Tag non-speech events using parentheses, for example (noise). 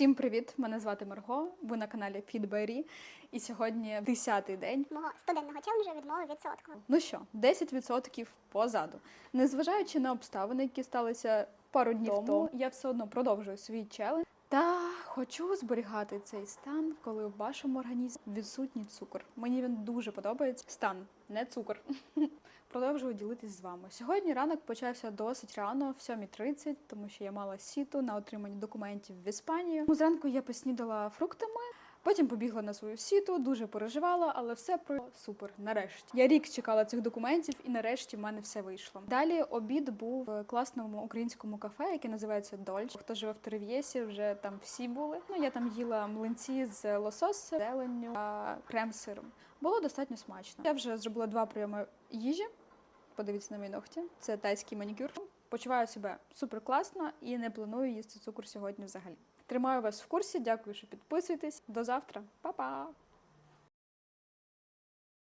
Всім привіт! Мене звати Марго. Ви на каналі Фідбері. І сьогодні 10-й день. мого студентного челенджу відмови від солодкого. Ну що, 10% позаду. Незважаючи на обставини, які сталися пару днів тому, я все одно продовжую свій челендж. Та хочу зберігати цей стан, коли в вашому організмі відсутній цукор. Мені він дуже подобається. Стан, не цукор. (laughs) Продовжую ділитись з вами. Сьогодні ранок почався досить рано, в 7.30, тому що я мала сіту на отриманні документів в Іспанію. Тому Зранку я поснідала фруктами. Потім побігла на свою сіту, дуже переживала, але все про супер. Нарешті я рік чекала цих документів, і нарешті в мене все вийшло. Далі обід був в класному українському кафе, яке називається Дольч. Хто живе в Терев'єсі, вже там всі були. Ну я там їла млинці з лососем, зеленню та крем-сиром. Було достатньо смачно. Я вже зробила два прийоми їжі. Подивіться на мої ногті. Це тайський манікюр. Почуваю себе супер класно і не планую їсти цукор сьогодні взагалі. Тримаю вас в курсі. Дякую, що підписуєтесь. До завтра. Па-па!